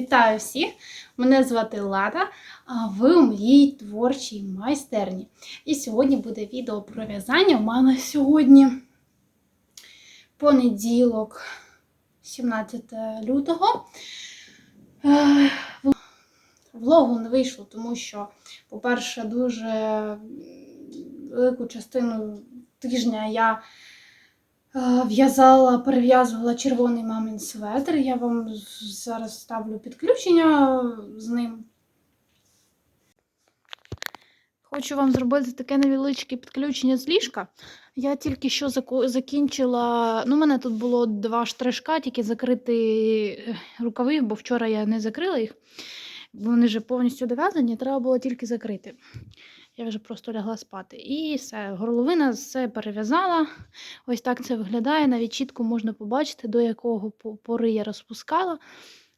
Вітаю всіх! Мене звати Лада, а ви у моїй творчій майстерні. І сьогодні буде відео про в'язання. У мене сьогодні понеділок, 17 лютого. Е, Влогу не вийшло, тому що, по-перше, дуже велику частину тижня я в'язала, перев'язувала червоний мамин светр. Я вам зараз ставлю підключення з ним. Хочу вам зробити таке невеличке підключення з ліжка. Я тільки що закінчила. Ну, у мене тут було два штришка, тільки закрити е, рукави, бо вчора я не закрила їх. Вони вже повністю дов'язані, треба було тільки закрити. Я вже просто лягла спати. І все, горловина все перев'язала. Ось так це виглядає. Навіть чітко можна побачити, до якого пори я розпускала.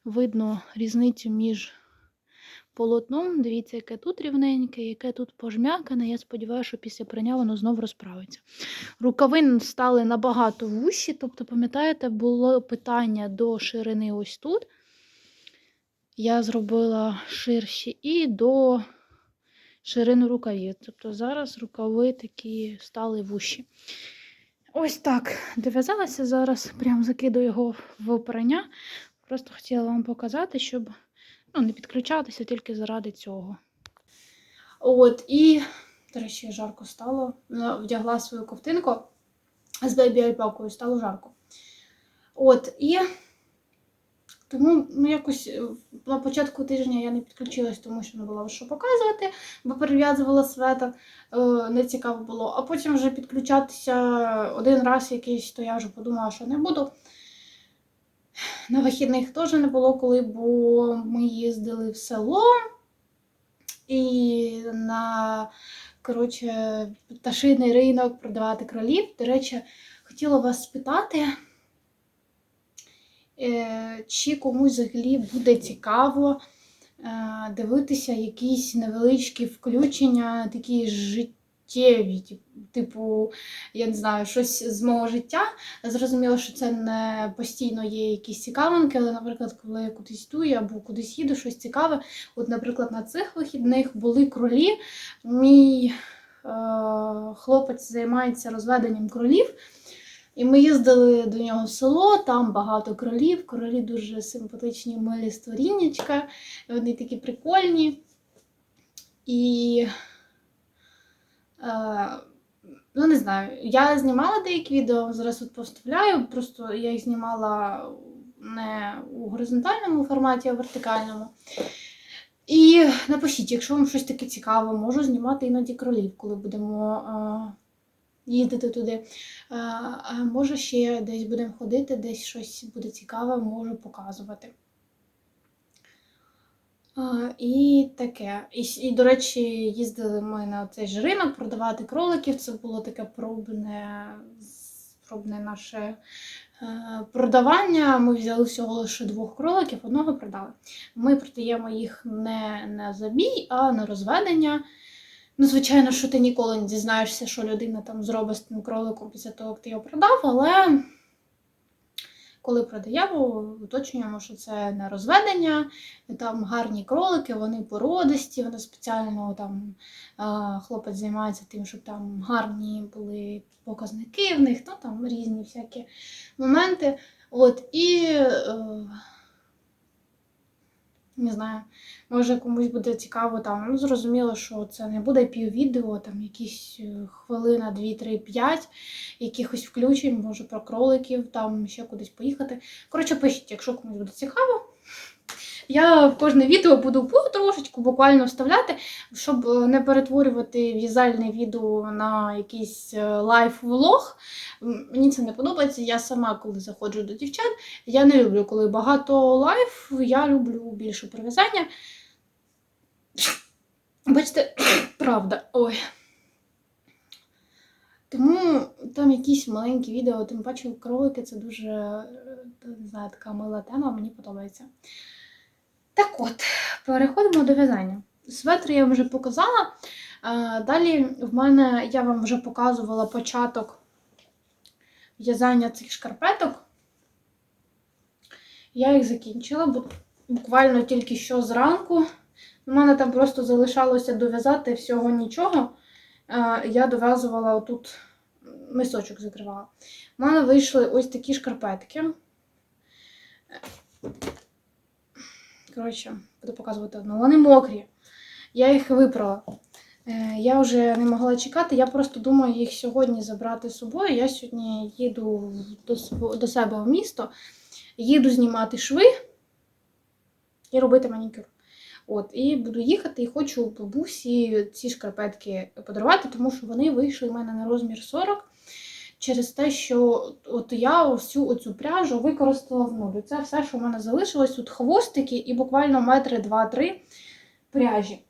Видно різницю між полотном. Дивіться, яке тут рівненьке, яке тут пожмякане. Я сподіваюся, що після прання воно знов розправиться. Рукавин стали набагато вущі. Тобто, пам'ятаєте, було питання до ширини ось тут. Я зробила ширші і до ширину рукавів. Тобто зараз рукави такі стали вущі. Ось так дов'язалася зараз, прям закидаю його в прання. Просто хотіла вам показати, щоб ну, не підключатися тільки заради цього. От, і, до речі, жарко стало. Ну, Вдягла свою ковтинку з бейбі альпакою, стало жарко. От, і тому ну, якось е, на початку тижня я не підключилась, тому що не було що показувати, бо перев'язувала светр, е, не цікаво було. А потім вже підключатися один раз якийсь, то я вже подумала, що не буду. На вихідних теж не було коли, бо ми їздили в село і на коротше, пташиний ринок продавати кролів. До речі, хотіла вас спитати, чи комусь взагалі буде цікаво е, дивитися якісь невеличкі включення, такі життєві, типу, я не знаю, щось з мого життя. Зрозуміло, що це не постійно є якісь цікавинки, але, наприклад, коли я кудись йду або кудись їду, щось цікаве. От, наприклад, на цих вихідних були кролі. Мій е, хлопець займається розведенням кролів. І ми їздили до нього в село, там багато кролів. Кролі дуже симпатичні, милі створіннячка. Вони такі прикольні. І е, ну, не знаю, я знімала деякі відео, зараз тут поставляю. Просто я їх знімала не у горизонтальному форматі, а в вертикальному. І напишіть, якщо вам щось таке цікаве, можу знімати іноді кролів, коли будемо е, їздити туди. А може ще десь будемо ходити, десь щось буде цікаве, можу показувати. Е, і таке. І, і, до речі, їздили ми на цей ж ринок продавати кроликів. Це було таке пробне, пробне наше е, продавання. Ми взяли всього лише двох кроликів, одного продали. Ми продаємо їх не на забій, а на розведення. Ну, звичайно, що ти ніколи не дізнаєшся, що людина там зробить з тим кроликом після того, як ти його продав, але коли продаємо, уточнюємо, що це не розведення, там гарні кролики, вони породисті, вони спеціально там хлопець займається тим, щоб там гарні були показники в них, ну там різні всякі моменти. От, і е, не знаю, може комусь буде цікаво там. Ну, зрозуміло, що це не буде піввідео, там якісь е, хвилина, 2, 3, 5, якихось включень, може про кроликів, там ще кудись поїхати. Коротше, пишіть, якщо комусь буде цікаво. Я в кожне відео буду потрошечку буквально вставляти, щоб е, не перетворювати в'язальне відео на якийсь е, лайф-влог. Мені це не подобається. Я сама, коли заходжу до дівчат, я не люблю, коли багато лайф, я люблю більше прив'язання. Бачите, правда. Ой. Тому там якісь маленькі відео, тим паче кролики це дуже е, не знаю, така мила тема, мені подобається. Так от, переходимо до в'язання. Светр я вже показала. Далі в мене я вам вже показувала початок в'язання цих шкарпеток. Я їх закінчила, буквально тільки що зранку. У мене там просто залишалося дов'язати всього нічого. Я дов'язувала отут мисочок закривала. У мене вийшли ось такі шкарпетки. Коротше, буду показувати одну. Вони мокрі. Я їх випрала. Е, Я вже не могла чекати. Я просто думаю їх сьогодні забрати з собою. Я сьогодні їду до, себе в місто, їду знімати шви і робити манікюр. От, і буду їхати і хочу бабусі ці шкарпетки подарувати, тому що вони вийшли в мене на розмір 40 через те, що от я всю оцю пряжу використала в нуль. Це все, що в мене залишилось. Тут хвостики і буквально метри два-три пряжі.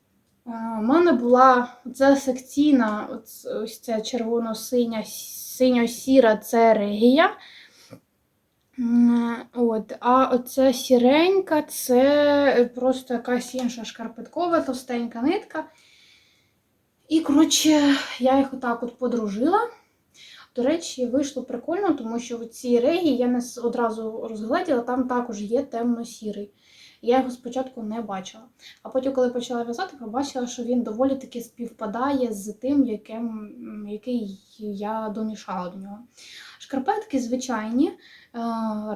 У мене була ця секційна, ось ця червоно-синя, синьо-сіра це регія. От, а оця сіренька це просто якась інша шкарпеткова, товстенька нитка. І, коротше, я їх отак от подружила. До речі, вийшло прикольно, тому що в цій регі я не одразу розгледіла, там також є темно-сірий. Я його спочатку не бачила. А потім, коли почала в'язати, побачила, що він доволі таки співпадає з тим, яким, який я домішала до нього. Шкарпетки звичайні.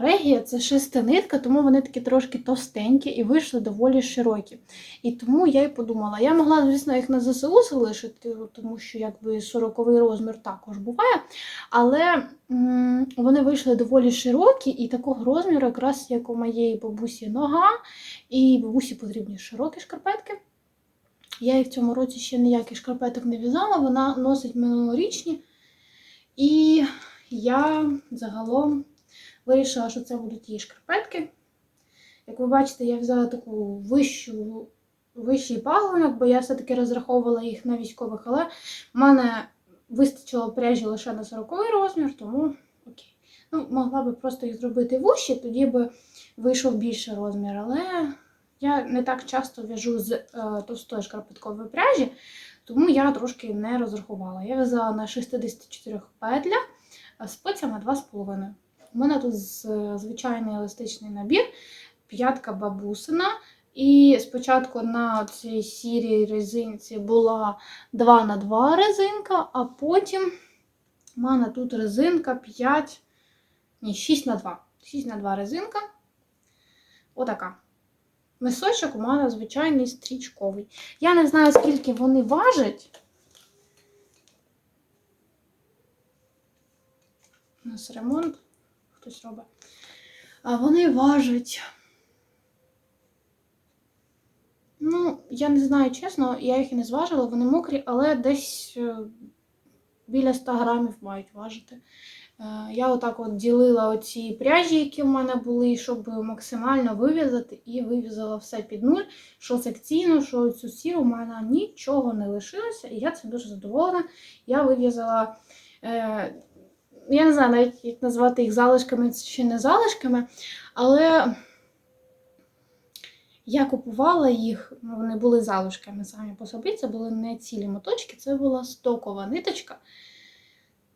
Регія це шиста нитка, тому вони такі трошки товстенькі і вийшли доволі широкі. І тому я й подумала, я могла, звісно, їх на ЗСУ залишити, тому що якби 40 розмір також буває. Але вони вийшли доволі широкі і такого розміру, якраз як у моєї бабусі нога, і бабусі потрібні широкі шкарпетки. Я їй в цьому році ще ніяких шкарпеток не в'язала, вона носить минулорічні. І я загалом вирішила, що це будуть її шкарпетки. Як ви бачите, я взяла таку вищу, вищий пагонок, бо я все-таки розраховувала їх на військових, але в мене вистачило пряжі лише на 40 розмір, тому окей. Ну, могла би просто їх зробити вущі, тоді би вийшов більший розмір. Але я не так часто в'яжу з е, товстої шкарпеткової пряжі, тому я трошки не розрахувала. Я в'язала на 64 петлях з пицями 2,5. У мене тут звичайний еластичний набір, п'ятка бабусина. І спочатку на цій сірій резинці була 2 на 2 резинка, а потім у мене тут резинка 5, ні, 6 на 2. 6 на 2 резинка. Отака. Мисочок у мене звичайний стрічковий. Я не знаю, скільки вони важать. У нас ремонт хтось робить. А вони важать. Ну, я не знаю чесно, я їх і не зважила, вони мокрі, але десь е, біля 100 грамів мають важити. Е, Я отак от ділила оці пряжі, які в мене були, щоб максимально вив'язати, і вив'язала все під нуль, що секційно, що цю сіру, у мене нічого не лишилося, і я цим дуже задоволена. Я вив'язала. Я не знаю навіть, як назвати їх залишками чи не залишками, але я купувала їх, вони були залишками самі по собі, це були не цілі моточки, це була стокова ниточка.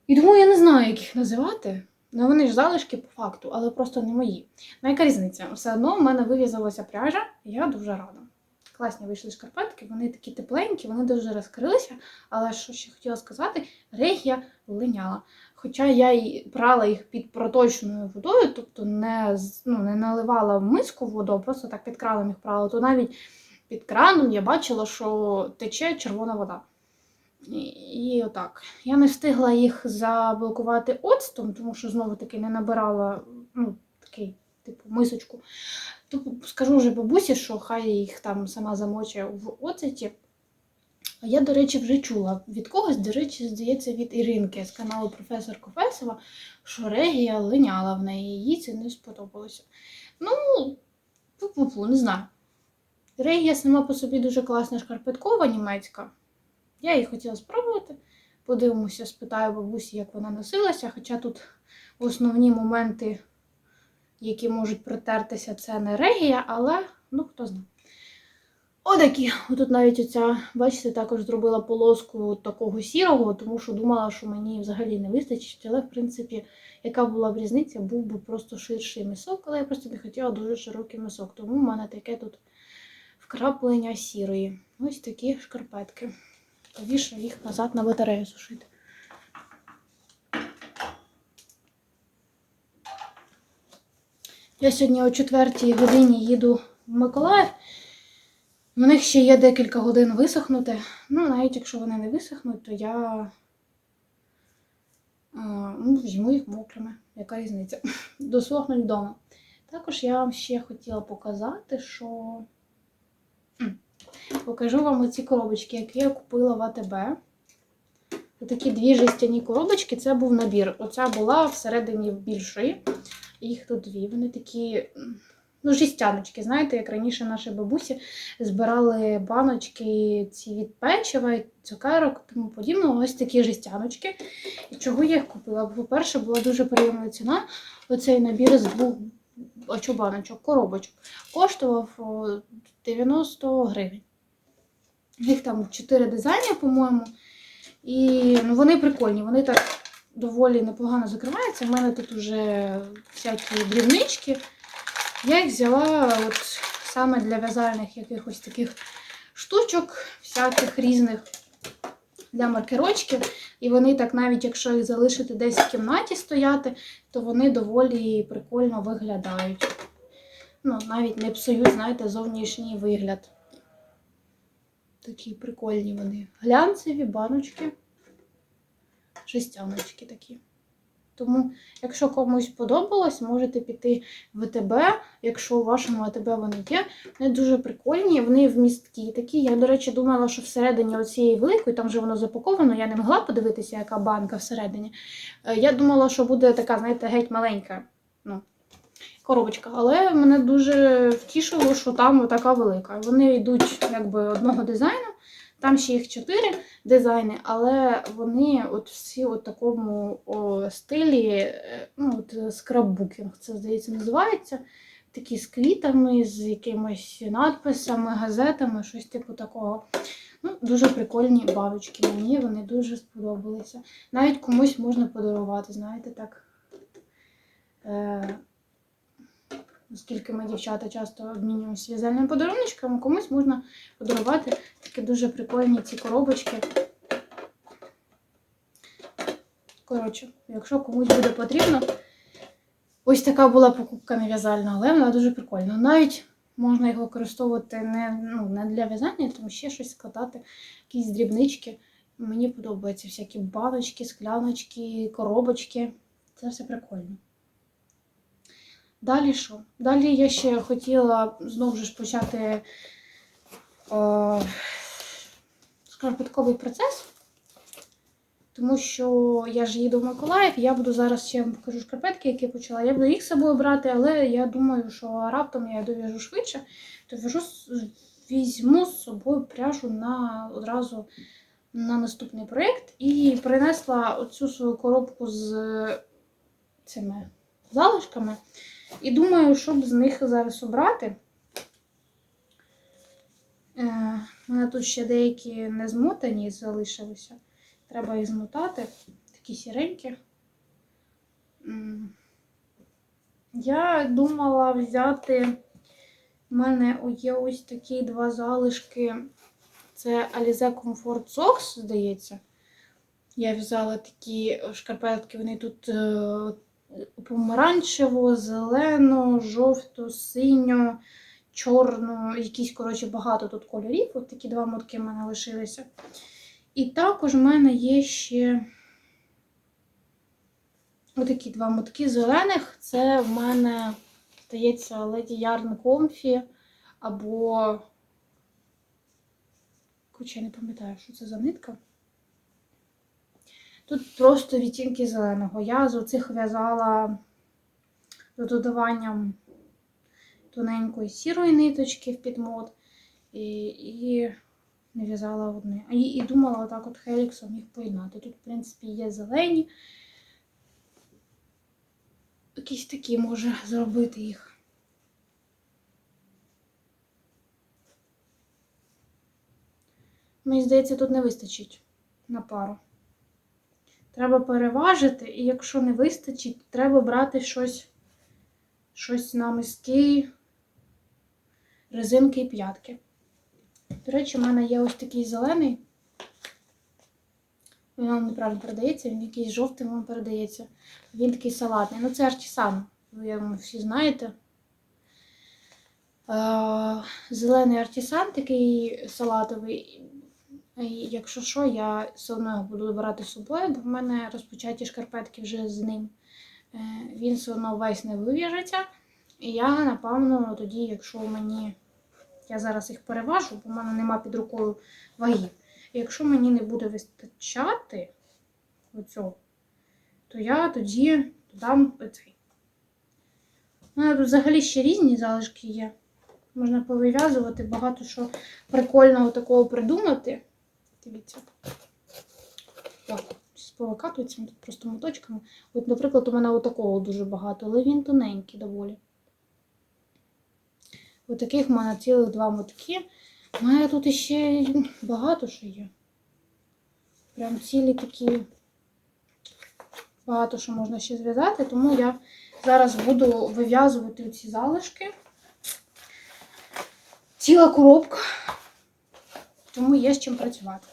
І тому я не знаю, як їх називати. Ну, вони ж залишки по факту, але просто не мої. Ну, яка різниця? Все одно в мене вив'язалася пряжа, і я дуже рада. Класні вийшли шкарпетки, вони такі тепленькі, вони дуже розкрилися. Але що ще хотіла сказати, регія линяла. Хоча я й прала їх під проточною водою, тобто не, ну, не наливала в миску воду, а просто так під краном їх прала, то навіть під краном я бачила, що тече червона вода. І, і отак. Я не встигла їх заблокувати оцтом, тому що знову таки не набирала ну, такий, типу, мисочку. То скажу вже бабусі, що хай їх там сама замоче в оцеті. А я, до речі, вже чула від когось, до речі, здається, від Іринки з каналу Професор Кофесова, що регія линяла в неї, їй це не сподобалося. Ну, пу-пу-пу, не знаю. Регія сама по собі дуже класна шкарпеткова німецька. Я її хотіла спробувати. Подивимося, спитаю бабусі, як вона носилася. Хоча тут основні моменти, які можуть притертися, це не регія, але ну хто знає. Отакі. Отут навіть оця, бачите, також зробила полоску такого сірого, тому що думала, що мені взагалі не вистачить. Але, в принципі, яка була б різниця, був би просто ширший мисок, але я просто не хотіла дуже широкий мисок. Тому в мене таке тут вкраплення сірої. Ось такі шкарпетки. Повішаю їх назад на батарею сушити. Я сьогодні о 4 годині їду в Миколаїв. У них ще є декілька годин висохнути. Ну, навіть якщо вони не висохнуть, то я ну, візьму їх мокрими. Яка різниця? Досохнуть вдома. Також я вам ще хотіла показати, що покажу вам оці коробочки, які я купила в АТБ. Такі дві жестяні коробочки, це був набір. Оця була всередині більшої. Їх тут дві. Вони такі, ну, жестяночки. Знаєте, як раніше наші бабусі збирали баночки ці від печива, цукерок, тому подібного. Ось такі жестяночки. І чого я їх купила? По-перше, була дуже приємна ціна. Оцей набір з двох а баночок, коробочок. Коштував 90 гривень. Їх там 4 дизайни, по-моєму. І ну, вони прикольні, вони так доволі непогано закриваються. У мене тут вже всякі дрібнички. Я їх взяла от саме для в'язальних якихось таких штучок, всяких різних для маркерочків. І вони так, навіть якщо їх залишити десь в кімнаті стояти, то вони доволі прикольно виглядають. Ну, навіть не псують, знаєте, зовнішній вигляд. Такі прикольні вони. Глянцеві баночки, жестяночки такі. Тому, якщо комусь подобалось, можете піти в АТБ. Якщо у вашому АТБ вони є, вони дуже прикольні, вони вмісткі такі. Я, до речі, думала, що всередині оцієї великої, там вже воно запаковано, я не могла подивитися, яка банка всередині. Е, Я думала, що буде така, знаєте, геть маленька ну, коробочка. Але мене дуже втішило, що там така велика. Вони йдуть якби одного дизайну. Там ще їх чотири дизайни, але вони от всі у такому о, стилі, е, ну, от скраббукінг, це здається, називається. Такі з квітами, з якимись надписами, газетами, щось типу такого. Ну, Дуже прикольні баночки. Мені вони дуже сподобалися. Навіть комусь можна подарувати, знаєте, так. Е, Оскільки ми, дівчата, часто обмінюємося в'язальними подаруночками, комусь можна подарувати такі дуже прикольні ці коробочки. Коротше, якщо комусь буде потрібно, ось така була покупка не в'язальна, але вона дуже прикольна. Навіть можна їх використовувати не, ну, не для в'язання, там ще щось складати, якісь дрібнички. Мені подобаються всякі баночки, скляночки, коробочки. Це все прикольно. Далі що? Далі я ще хотіла знову ж почати е, шкарпетковий процес, тому що я ж їду в Миколаїв, я буду зараз ще покажу шкарпетки, які почала. Я буду їх з собою брати, але я думаю, що раптом я дов'яжу швидше, то в'яжу, візьму з собою пряжу на одразу на наступний проєкт і принесла оцю свою коробку з цими залишками. І думаю, щоб з них зараз обрати. Е, у мене тут ще деякі не змотані залишилися. Треба їх змотати. Такі сіренькі. Я думала взяти. У мене є ось такі два залишки. Це Alize Comfort Socks, здається. Я в'язала такі шкарпетки, вони тут помаранчево, зелено, жовто, синьо, чорно, якісь, коротше, багато тут кольорів. От такі два мотки в мене лишилися. І також в мене є ще отакі два мотки зелених. Це в мене, здається, Lady Yarn Comfy або. Хоча я не пам'ятаю, що це за нитка. Тут просто відтінки зеленого. Я з оцих в'язала з додаванням тоненької сірої ниточки в підмот. І, і не в'язала одне. І, і думала отак от хеліксом їх поєднати. Тут, в принципі, є зелені. Якісь такі може зробити їх. Мені здається, тут не вистачить на пару. Треба переважити, і якщо не вистачить, треба брати щось, щось на миски, резинки і п'ятки. До речі, в мене є ось такий зелений. Він вам неправильно передається, він якийсь жовтий вам передається. Він такий салатний. Ну, це артісан, ви думаю, всі знаєте. Е, Зелений артісан такий салатовий. І Якщо що, я все одно його буду брати з собою, бо в мене розпочаті шкарпетки вже з ним. Е, Він все одно весь не вив'яжеться. І я, напевно, тоді, якщо мені. Я зараз їх переважу, бо в мене нема під рукою ваги. Якщо мені не буде вистачати оцього, то я тоді додам оцей. У мене тут взагалі ще різні залишки є. Можна повив'язувати, багато що прикольного такого придумати. Дивіться. Так, повикатується тут просто моточками. От, наприклад, у мене отакого дуже багато, але він тоненький доволі. Отаких в мене цілих два мотки. У мене тут іще багато що є. Прям цілі такі. Багато що можна ще зв'язати, тому я зараз буду вив'язувати ці залишки. Ціла коробка, тому є з чим працювати.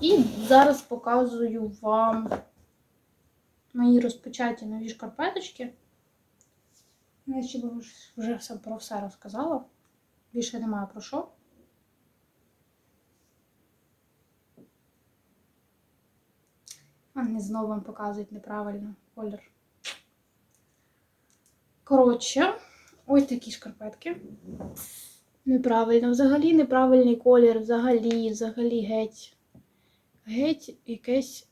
І зараз показую вам мої розпочаті нові шкарпеточки. Я ще вже про все розказала. Більше немає про що. Не знову вам показують неправильно колір. Коротше, ось такі шкарпетки. Неправильно, взагалі неправильний колір, взагалі, взагалі геть. Геть якесь.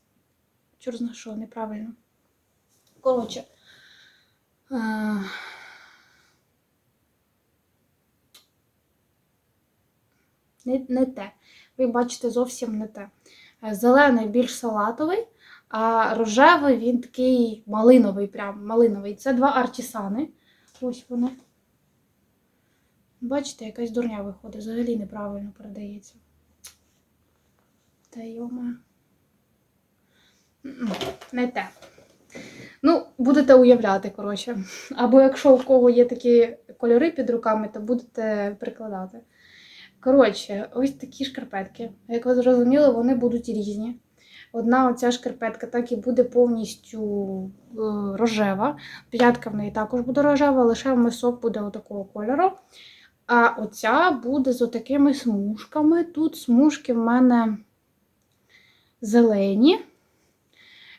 Чор що, неправильно. Коротше. А... Не, не те. Ви бачите зовсім не те. Е, Зелений більш салатовий, а рожевий він такий малиновий, прям малиновий. Це два артісани. Ось вони. Бачите, якась дурня виходить, взагалі неправильно передається. Та йома. Не те. Ну, будете уявляти, коротше. Або якщо у кого є такі кольори під руками, то будете прикладати. Коротше, ось такі шкарпетки. Як ви зрозуміли, вони будуть різні. Одна оця шкарпетка так і буде повністю е, рожева. П'ятка в неї також буде рожева, лише мисок буде отакого кольору. А оця буде з отакими смужками. Тут смужки в мене зелені.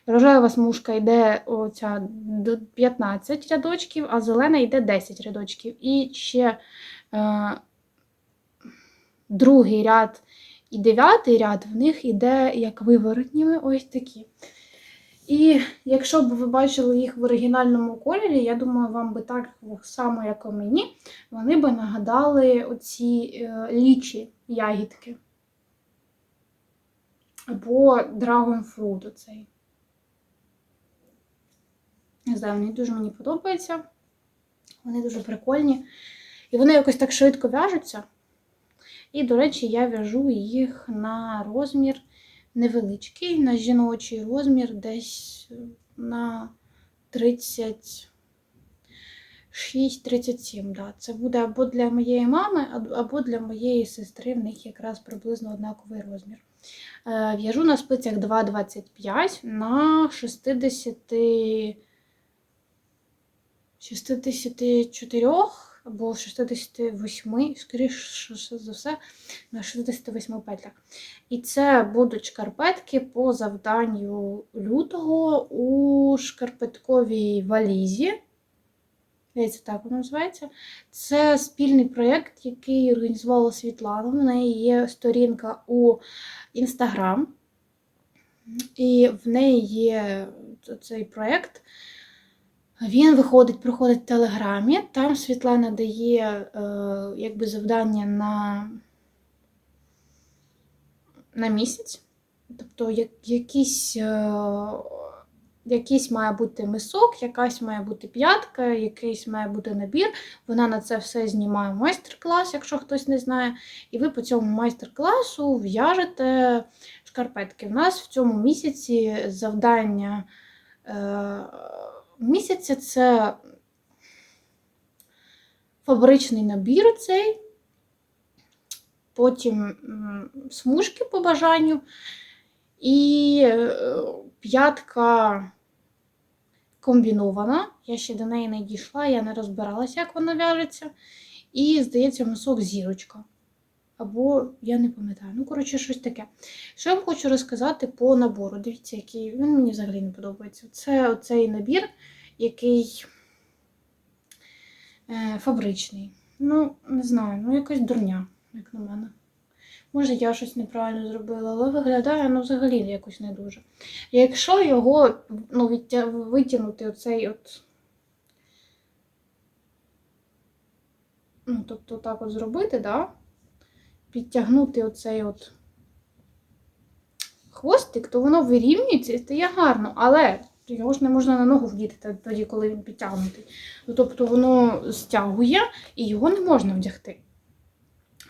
Рожева смужка йде оця 15 рядочків, а зелена йде 10 рядочків. І ще е, другий ряд і дев'ятий ряд в них іде як виворотніми ось такі. І якщо б ви бачили їх в оригінальному кольорі, я думаю, вам би так само, як і мені, вони би нагадали оці е, лічі ягідки. Або Dragon оцей. Не знаю, вони дуже мені подобаються. Вони дуже прикольні. І вони якось так швидко в'яжуться. І, до речі, я в'яжу їх на розмір невеличкий, на жіночий розмір десь на 36-37. Да. Це буде або для моєї мами, або для моєї сестри. В них якраз приблизно однаковий розмір. Е, В'яжу на спицях 2,25 на 60, 64 або 68, скоріше за все, на 68 петлях. І це будуть шкарпетки по завданню лютого у шкарпетковій валізі. Здається, так воно називається. Це спільний проєкт, який організувала Світлана. В неї є сторінка у Інстаграм. І в неї є цей проєкт. Він виходить, проходить в Телеграмі. Там Світлана дає е, якби завдання на на місяць. Тобто як, якісь е, якийсь має бути мисок, якась має бути п'ятка, якийсь має бути набір. Вона на це все знімає майстер-клас, якщо хтось не знає. І ви по цьому майстер-класу в'яжете шкарпетки. У нас в цьому місяці завдання е, місяця це фабричний набір цей. Потім смужки по бажанню. І е, п'ятка комбінована. Я ще до неї не дійшла, я не розбиралася, як вона в'яжеться. І, здається, носок зірочка. Або я не пам'ятаю. Ну, коротше, щось таке. Що я вам хочу розказати по набору. Дивіться, який він мені взагалі не подобається. Це оцей набір, який е, фабричний. Ну, не знаю, ну якась дурня, як на мене. Може, я щось неправильно зробила, але виглядає ну, взагалі якось не дуже. Якщо його ну, витягнути оцей от. Ну, тобто так от зробити, да? Підтягнути оцей от хвостик, то воно вирівнюється і стає гарно, але його ж не можна на ногу вдіти тоді, коли він підтягнутий. Ну, тобто воно стягує і його не можна вдягти.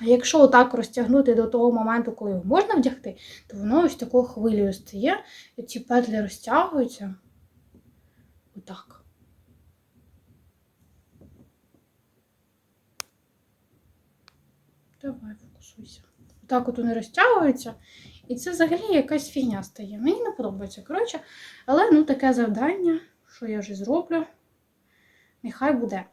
А якщо отак розтягнути до того моменту, коли його можна вдягти, то воно ось такою хвилею стає, і ці петлі розтягуються. Отак. Давай, Отак от вони розтягуються. І це взагалі якась фігня стає. Мені не подобається. Коротше, але ну таке завдання, що я вже зроблю. Нехай буде.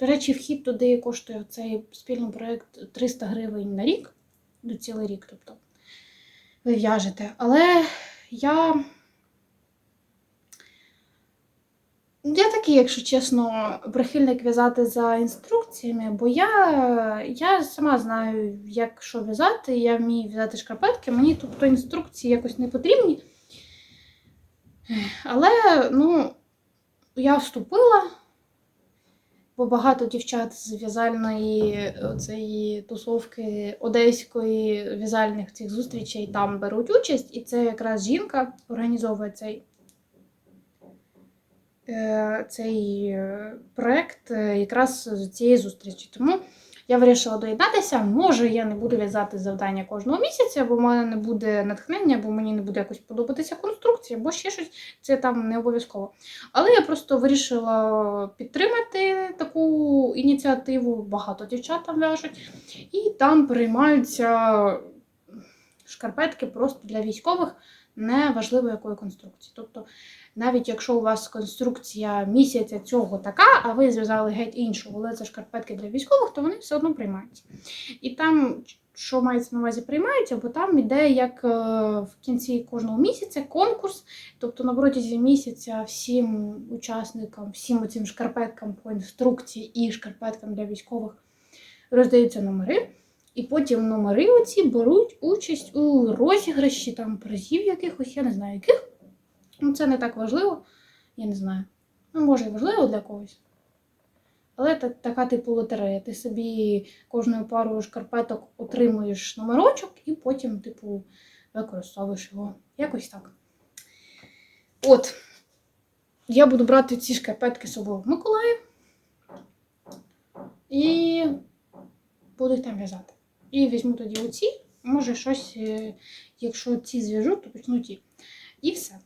До речі, вхід туди коштує цей спільний проєкт 300 гривень на рік, до цілий рік, тобто ви в'яжете. Але я. Я якщо чесно, прихильник в'язати за інструкціями, бо я я сама знаю, як що в'язати, я вмію в'язати шкарпетки, мені тобто інструкції якось не потрібні. Але, ну, я вступила бо багато дівчат з в'язальної цієї тусовки одеської в'язальних цих зустрічей там беруть участь, і це якраз жінка організовує цей цей е, проект е, якраз з цієї зустрічі. Тому я вирішила доєднатися. Може, я не буду в'язати завдання кожного місяця, бо в мене не буде натхнення, бо мені не буде якось подобатися конструкція, або ще щось, це там не обов'язково. Але я просто вирішила підтримати таку ініціативу. Багато дівчат там в'яжуть, і там приймаються шкарпетки просто для військових, неважливо якої конструкції. Тобто навіть якщо у вас конструкція місяця цього така, а ви зв'язали геть іншу, але це шкарпетки для військових, то вони все одно приймаються. І там, що мається на увазі, приймаються, бо там іде як е, в кінці кожного місяця конкурс. Тобто на протязі місяця всім учасникам, всім цим шкарпеткам по інструкції і шкарпеткам для військових роздаються номери. І потім номери оці беруть участь у розіграші там призів якихось, я не знаю яких. Ну, це не так важливо, я не знаю. Ну, може, і важливо для когось. Але це така типу лотерея. Ти собі кожною парою шкарпеток отримуєш номерочок і потім, типу, використовуєш його. Якось так. От. Я буду брати ці шкарпетки з собою в Миколаїв. І буду їх там в'язати. І візьму тоді оці. Може, щось, е, якщо ці зв'яжу, то почну ті. І все.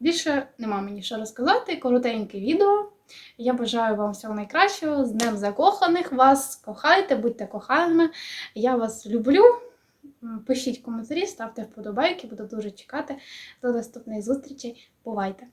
Більше нема мені що розказати. Коротеньке відео. Я бажаю вам всього найкращого. З Днем Закоханих вас кохайте, будьте коханими. Я вас люблю. Пишіть коментарі, ставте вподобайки, буду дуже чекати. До наступних зустрічей. Бувайте!